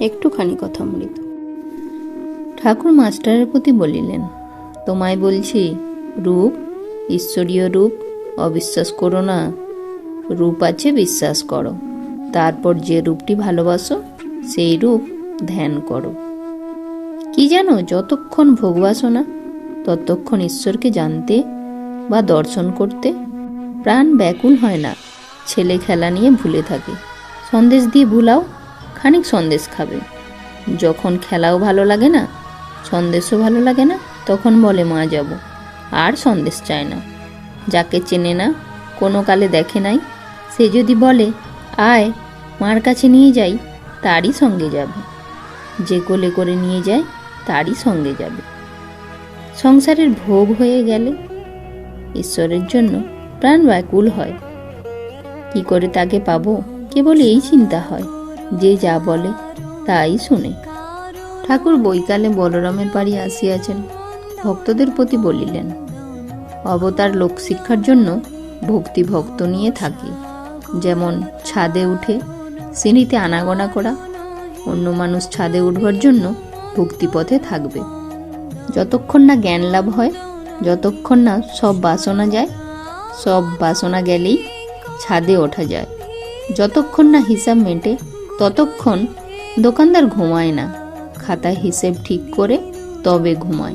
একটুখানি কথা মৃত ঠাকুর মাস্টারের প্রতি বলিলেন, তোমায় বলছি, রূপ, ঈশ্বরীয় রূপ, অবিশ্বাস করো না। রূপ আছে, বিশ্বাস করো। তারপর যে রূপটি ভালোবাসো, সেই রূপ ধ্যান করো। কি জানো, যতক্ষণ ভোগবাসনা ততক্ষণ ঈশ্বরকে জানতে বা দর্শন করতে প্রাণ ব্যাকুল হয় না। ছেলে খেলা নিয়ে ভুলে থাকে। সন্দেশ দিয়ে ভুলাও খানিক সন্দেশ খাবে। যখন খেলাও ভালো লাগে না, সন্দেশও ভালো লাগে না, তখন বলে মা যাব। আর সন্দেশ চায় না। যাকে চেনে না, কোনো কালে দেখে নাই। সে যদি বলে, আয়, মার কাছে নিয়ে যাই, তারই সঙ্গে যাবে। যে কোলে করে নিয়ে যায়, তারই সঙ্গে যাবে। সংসারের ভোগ হয়ে গেলে ঈশ্বরের জন্য প্রাণ ব্যাকুল হয়। কি করে তাকে পাবো? কেবল এই চিন্তা হয়। যে যা বলে তাই শুনে। ঠাকুর বৈকালে বলরামের বাড়ি আসিয়াছেন। ভক্তদের প্রতি বলিলেন, অবতার লোক শিক্ষার জন্য ভক্তি ভক্ত নিয়ে থাকি। যেমন ছাদে উঠে সিঁড়িতে আনাগোনা করা, অন্য মানুষ ছাদে উঠবার জন্য ভক্তিপথে থাকবে। যতক্ষণ না জ্ঞান লাভ হয়, যতক্ষণ না সব বাসনা যায়, সব বাসনা গেলেই ছাদে ওঠা যায়। যতক্ষণ না হিসাব মেটে ততক্ষণ দোকানদার ঘুমায় না। খাতায় হিসেব ঠিক করে তবে ঘুমায়।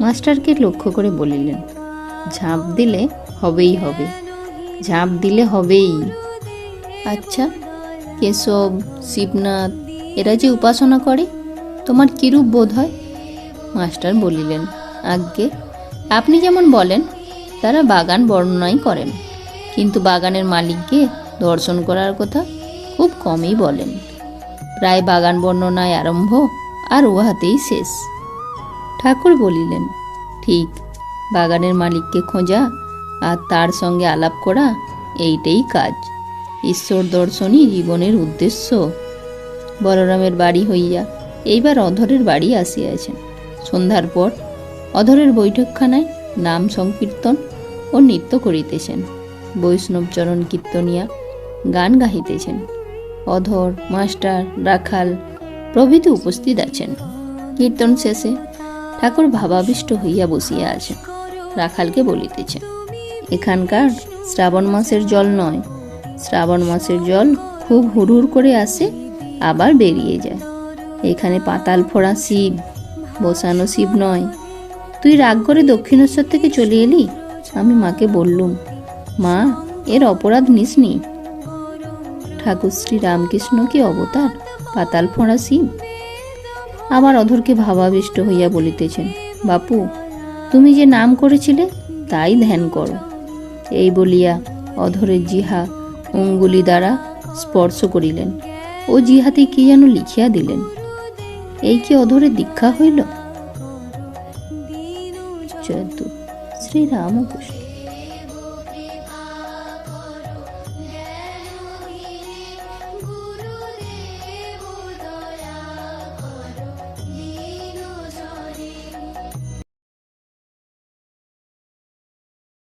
মাস্টারকে লক্ষ্য করে বলিলেন, ঝাঁপ দিলে হবেই হবে। ঝাঁপ দিলে হবেই। আচ্ছা কেশব, শিবনাথ, এরা যে উপাসনা করে, তোমার কিরূপ বোধ হয়? মাস্টার বলিলেন, আজ্ঞে, আপনি যেমন বলেন, তারা বাগান বর্ণনাই করেন। কিন্তু বাগানের মালিককে দর্শন করার কথা খুব কমই বলেন। প্রায় বাগান বর্ণনায় আরম্ভ আর উহাতেই শেষ। ঠাকুর বলিলেন, ঠিক, বাগানের মালিককে খোঁজা আর তার সঙ্গে আলাপ করা এইটাই কাজ। ঈশ্বর দর্শনই জীবনের উদ্দেশ্য। বলরামের বাড়ি হইয়া এইবার অধরের বাড়ি আসিয়াছেন। সন্ধ্যার পর অধরের বৈঠকখানায় নাম সংকীর্তন ও নৃত্য করিতেছেন। বৈষ্ণবচরণ কীর্তনিয়া গান গাহিতেছেন। অধর, মাস্টার, রাখাল প্রভৃতি উপস্থিত আছেন। কীর্তন শেষে ঠাকুর ভাবাবিষ্ট হইয়া বসিয়া আছেন। রাখালকে বলিতেছেন এখানকার শ্রাবণ মাসের জল নয়। শ্রাবণ মাসের জল খুব হুড়হুড় করে আসে, আবার বেরিয়ে যায়। এখানে পাতাল ফোড়া শিব, বসানো শিব নয়। তুই রাগ করে দক্ষিণেশ্বর থেকে চলে এলি? আমি মাকে বললুম, মা, এর অপরাধ নিসনি। ঠাকুর শ্রী রামকৃষ্ণ কি অবতার, পাতাল ফোঁড়া শিব আবার অধরকে ভাবাবিষ্ট হইয়া বলিতেছেন, বাপু, তুমি যে নাম করেছিলে, তাই ধ্যান করো। এই বলিয়া অধরের জিহা অঙ্গুলি দ্বারা স্পর্শ করিলেন ও জিহাতে কি যেন লিখিয়া দিলেন, এই কি অধরে দীক্ষা হইল? জয়তু শ্রীরামকৃষ্ণ